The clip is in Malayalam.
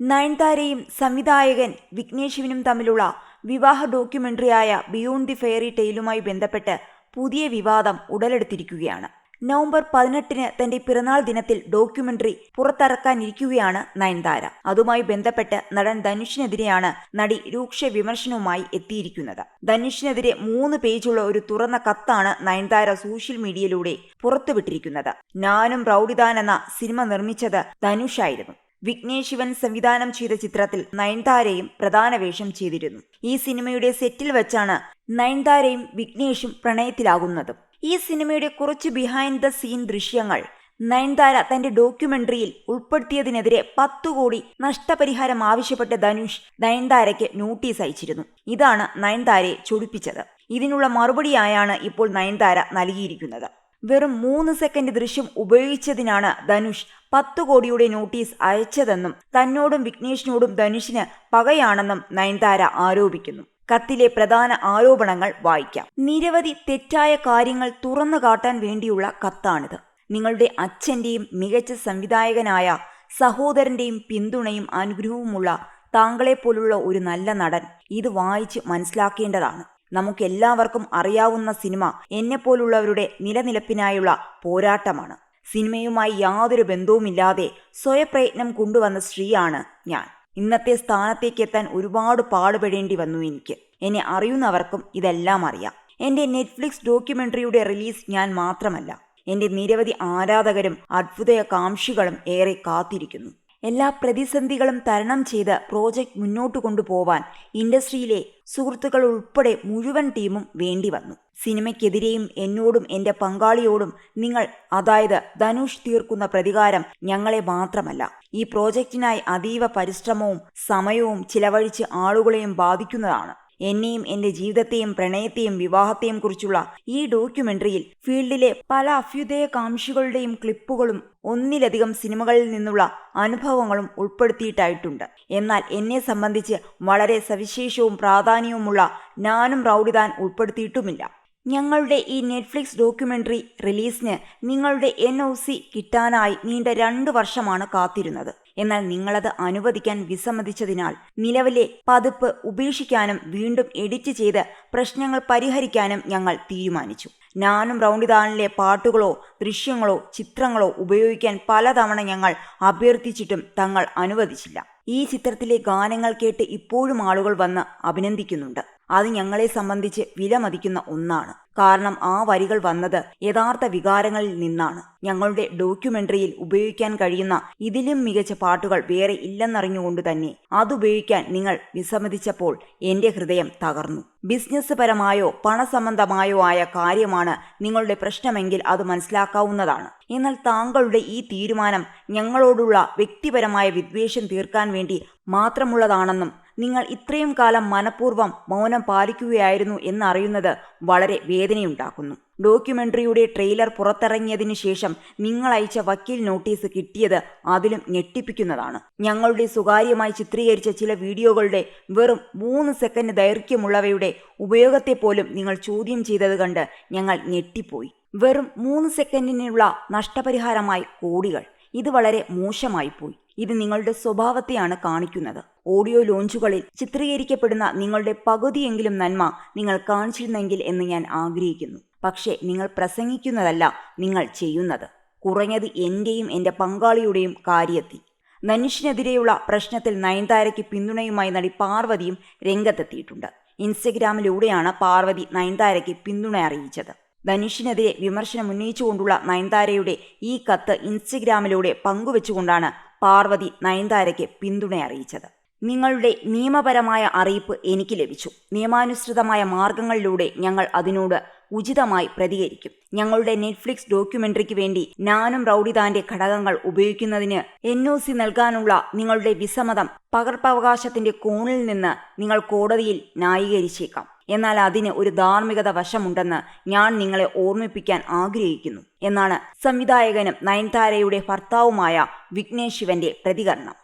നയൻതാരയും സംവിധായകൻ വിഘ്നേഷ് തമ്മിലുള്ള വിവാഹ ഡോക്യുമെന്ററിയായ ബിയോണ്ട് ദി ഫെയറി ടെയിലുമായി ബന്ധപ്പെട്ട് പുതിയ വിവാദം ഉടലെടുത്തിരിക്കുകയാണ്. നവംബർ പതിനെട്ടിന് തന്റെ പിറന്നാൾ ദിനത്തിൽ ഡോക്യുമെന്ററി പുറത്തിറക്കാനിരിക്കുകയാണ് നയൻതാര. അതുമായി ബന്ധപ്പെട്ട് നടൻ ധനുഷിനെതിരെയാണ് നടി രൂക്ഷ വിമർശനവുമായി എത്തിയിരിക്കുന്നത്. ധനുഷിനെതിരെ മൂന്ന് പേജുള്ള ഒരു തുറന്ന കത്താണ് നയൻതാര സോഷ്യൽ മീഡിയയിലൂടെ പുറത്തുവിട്ടിരിക്കുന്നത്. ഞാനും റൌഡിദാൻ എന്ന സിനിമ നിർമ്മിച്ചത് ധനുഷായിരുന്നു. വിഘ്നേഷ് ശിവൻ സംവിധാനം ചെയ്ത ചിത്രത്തിൽ നയൻതാരയും പ്രധാന വേഷം ചെയ്തിരുന്നു. ഈ സിനിമയുടെ സെറ്റിൽ വെച്ചാണ് നയൻതാരയും വിഘ്നേഷും പ്രണയത്തിലാകുന്നതും. ഈ സിനിമയുടെ കുറച്ച് ബിഹൈൻഡ് ദ സീൻ ദൃശ്യങ്ങൾ നയൻതാര തന്റെ ഡോക്യുമെന്ററിയിൽ ഉൾപ്പെടുത്തിയതിനെതിരെ പത്തു കോടി നഷ്ടപരിഹാരം ആവശ്യപ്പെട്ട് ധനുഷ് നയൻതാരയ്ക്ക് നോട്ടീസ് അയച്ചിരുന്നു. ഇതാണ് നയൻതാരയെ ചൊടിപ്പിച്ചത്. ഇതിനുള്ള മറുപടിയായാണ് ഇപ്പോൾ നയൻതാര നൽകിയിരിക്കുന്നത്. വെറും മൂന്ന് സെക്കൻഡ് ദൃശ്യം ഉപയോഗിച്ചതിനാണ് ധനുഷ് പത്തു കോടിയുടെ നോട്ടീസ് അയച്ചതെന്നും തന്നോടും വിഘ്നേഷിനോടും ധനുഷിന് പകയാണെന്നും നയൻതാര ആരോപിക്കുന്നു. കത്തിലെ പ്രധാന ആരോപണങ്ങൾ വായിക്കാം. നിരവധി തെറ്റായ കാര്യങ്ങൾ തുറന്നു കാട്ടാൻ വേണ്ടിയുള്ള കത്താണിത്. നിങ്ങളുടെ അച്ഛന്റെയും മികച്ച സംവിധായകനായ സഹോദരന്റെയും പിന്തുണയും അനുഗ്രഹവുമുള്ള താങ്കളെപ്പോലുള്ള ഒരു നല്ല നടൻ ഇത് വായിച്ച് മനസ്സിലാക്കേണ്ടതാണ്. നമുക്കെല്ലാവർക്കും അറിയാവുന്ന സിനിമ എന്നെപ്പോലുള്ളവരുടെ നിലനിലപ്പിനായുള്ള പോരാട്ടമാണ്. സിനിമയുമായി യാതൊരു ബന്ധവുമില്ലാതെ സ്വയപ്രയത്നം കൊണ്ടുവന്ന സ്ത്രീയാണ് ഞാൻ. ഇന്നത്തെ സ്ഥാനത്തേക്ക് എത്താൻ ഒരുപാട് പാടുപെടേണ്ടി വന്നു എനിക്ക്. എന്നെ അറിയുന്നവർക്കും ഇതെല്ലാം അറിയാം. എന്റെ നെറ്റ്ഫ്ലിക്സ് ഡോക്യുമെന്ററിയുടെ റിലീസ് ഞാൻ മാത്രമല്ല എന്റെ നിരവധി ആരാധകരും അത്ഭുതകാംക്ഷികളും ഏറെ കാത്തിരിക്കുന്നു. എല്ലാ പ്രതിസന്ധികളും തരണം ചെയ്ത് പ്രോജക്റ്റ് മുന്നോട്ട് കൊണ്ടുപോവാൻ ഇൻഡസ്ട്രിയിലെ സുഹൃത്തുക്കൾ ഉൾപ്പെടെ മുഴുവൻ ടീമും വേണ്ടി വന്നു. സിനിമയ്ക്കെതിരെയും എന്നോടും എന്റെ പങ്കാളിയോടും നിങ്ങൾ അതായത് ധനുഷ് തീർക്കുന്ന പ്രതികാരം ഞങ്ങളെ മാത്രമല്ല ഈ പ്രോജക്റ്റിനായി അതീവ പരിശ്രമവും സമയവും ചിലവഴിച്ച് ആളുകളെയും ബാധിക്കുന്നതാണ്. എന്നെയും എന്റെ ജീവിതത്തെയും പ്രണയത്തെയും വിവാഹത്തെയും കുറിച്ചുള്ള ഈ ഡോക്യുമെന്ററിയിൽ ഫീൽഡിലെ പല അഭ്യുദയകാംക്ഷികളുടെയും ക്ലിപ്പുകളും ഒന്നിലധികം സിനിമകളിൽ നിന്നുള്ള അനുഭവങ്ങളും ഉൾപ്പെടുത്തിയിട്ടായിട്ടുണ്ട്. എന്നാൽ എന്നെ സംബന്ധിച്ച് വളരെ സവിശേഷവും പ്രാധാന്യവുമുള്ള ഞാനും റൗഡിദാൻ ഉൾപ്പെടുത്തിയിട്ടുമില്ല. ഞങ്ങളുടെ ഈ നെറ്റ്ഫ്ലിക്സ് ഡോക്യുമെന്ററി റിലീസിന് നിങ്ങളുടെ എൻ ഒ സി കിട്ടാനായി നീണ്ട രണ്ട് വർഷമാണ് കാത്തിരുന്നത്. എന്നാൽ നിങ്ങളത് അനുവദിക്കാൻ വിസമ്മതിച്ചതിനാൽ നിലവിലെ പതിപ്പ് ഉപേക്ഷിക്കാനും വീണ്ടും എഡിറ്റ് ചെയ്ത് പ്രശ്നങ്ങൾ പരിഹരിക്കാനും ഞങ്ങൾ തീരുമാനിച്ചു. നാനും റൗണ്ടിദാനിലെ പാട്ടുകളോ ദൃശ്യങ്ങളോ ചിത്രങ്ങളോ ഉപയോഗിക്കാൻ പലതവണ ഞങ്ങൾ അഭ്യർത്ഥിച്ചിട്ടും തങ്ങൾ അനുവദിച്ചില്ല. ഈ ചിത്രത്തിലെ ഗാനങ്ങൾ കേട്ട് ഇപ്പോഴും ആളുകൾ വന്ന് അഭിനന്ദിക്കുന്നുണ്ട്. അത് ഞങ്ങളെ സംബന്ധിച്ച് വിലമതിക്കുന്ന ഒന്നാണ്. കാരണം ആ വരികൾ വന്നത് യഥാർത്ഥ വികാരങ്ങളിൽ നിന്നാണ്. ഞങ്ങളുടെ ഡോക്യുമെന്ററിയിൽ ഉപയോഗിക്കാൻ കഴിയുന്ന ഇതിലും മികച്ച പാട്ടുകൾ വേറെ ഇല്ലെന്നറിഞ്ഞുകൊണ്ട് തന്നെ അതുപയോഗിക്കാൻ നിങ്ങൾ വിസമ്മതിച്ചപ്പോൾ എന്റെ ഹൃദയം തകർന്നു. ബിസിനസ് പരമായോ പണസംബന്ധമായോ ആയ കാര്യമാണ് നിങ്ങളുടെ പ്രശ്നമെങ്കിൽ അത് മനസ്സിലാക്കാവുന്നതാണ്. എന്നാൽ താങ്കളുടെ ഈ തീരുമാനം ഞങ്ങളോടുള്ള വ്യക്തിപരമായ വിദ്വേഷം തീർക്കാൻ വേണ്ടി മാത്രമുള്ളതാണെന്നും നിങ്ങൾ ഇത്രയും കാലം മനഃപൂർവം മൗനം പാലിക്കുകയായിരുന്നു എന്നറിയുന്നത് വളരെ വേദനയുണ്ടാക്കുന്നു. ഡോക്യുമെന്ററിയുടെ ട്രെയിലർ പുറത്തിറങ്ങിയതിനു ശേഷം നിങ്ങൾ അയച്ച വക്കീൽ നോട്ടീസ് കിട്ടിയത് അതിലും ഞെട്ടിപ്പിക്കുന്നതാണ്. ഞങ്ങളുടെ സ്വകാര്യമായി ചിത്രീകരിച്ച ചില വീഡിയോകളുടെ വെറും മൂന്ന് സെക്കൻഡ് ദൈർഘ്യമുള്ളവയുടെ ഉപയോഗത്തെപ്പോലും നിങ്ങൾ ചോദ്യം ചെയ്തത് കണ്ട് ഞങ്ങൾ ഞെട്ടിപ്പോയി. വെറും മൂന്ന് സെക്കൻഡിനുള്ള നഷ്ടപരിഹാരമായി കോടികൾ. ഇത് വളരെ മോശമായിപ്പോയി. ഇത് നിങ്ങളുടെ സ്വഭാവത്തെയാണ് കാണിക്കുന്നത്. ഓഡിയോ ലോഞ്ചുകളിൽ ചിത്രീകരിക്കപ്പെടുന്ന നിങ്ങളുടെ പകുതിയെങ്കിലും നന്മ നിങ്ങൾ കാണിച്ചിരുന്നെങ്കിൽ എന്ന് ഞാൻ ആഗ്രഹിക്കുന്നു. പക്ഷേ നിങ്ങൾ പ്രസംഗിക്കുന്നതല്ല നിങ്ങൾ ചെയ്യുന്നത്. കുറഞ്ഞത് എന്റെയും എന്റെ പങ്കാളിയുടെയും കാര്യത്തിൽ ധനുഷിനെതിരെയുള്ള പ്രശ്നത്തിൽ നയൻതാരയ്ക്ക് പിന്തുണയുമായി നടി പാർവതിയും രംഗത്തെത്തിയിട്ടുണ്ട്. ഇൻസ്റ്റഗ്രാമിലൂടെയാണ് പാർവതി നയൻതാരയ്ക്ക് പിന്തുണ അറിയിച്ചത്. ധനുഷിനെതിരെ വിമർശനം ഉന്നയിച്ചുകൊണ്ടുള്ള നയൻതാരയുടെ ഈ കത്ത് ഇൻസ്റ്റഗ്രാമിലൂടെ പങ്കുവെച്ചുകൊണ്ടാണ് പാർവതി നയൻതാരയ്ക്ക് പിന്തുണ അറിയിച്ചത്. നിങ്ങളുടെ നിയമപരമായ അറിയിപ്പ് എനിക്ക് ലഭിച്ചു. നിയമാനുസൃതമായ മാർഗങ്ങളിലൂടെ ഞങ്ങൾ അതിനോട് ഉചിതമായി പ്രതികരിക്കും. ഞങ്ങളുടെ നെറ്റ്ഫ്ലിക്സ് ഡോക്യുമെന്ററിക്ക് വേണ്ടി ഞാനും റൌഡിദാന്റെ ഘടകങ്ങൾ ഉപയോഗിക്കുന്നതിന് എൻ ഒ സി നൽകാനുള്ള നിങ്ങളുടെ വിസമ്മതം പകർപ്പവകാശത്തിന്റെ കോണിൽ നിന്ന് നിങ്ങൾ കോടതിയിൽ ന്യായീകരിച്ചേക്കാം. എന്നാൽ അതിന് ഒരു ധാർമ്മികത വശമുണ്ടെന്ന് ഞാൻ നിങ്ങളെ ഓർമ്മിപ്പിക്കാൻ ആഗ്രഹിക്കുന്നു. എന്നാണ് സംവിധായകനും നയൻതാരയുടെ ഭർത്താവുമായ വിഘ്നേഷ് ശിവന്റെ പ്രതികരണം.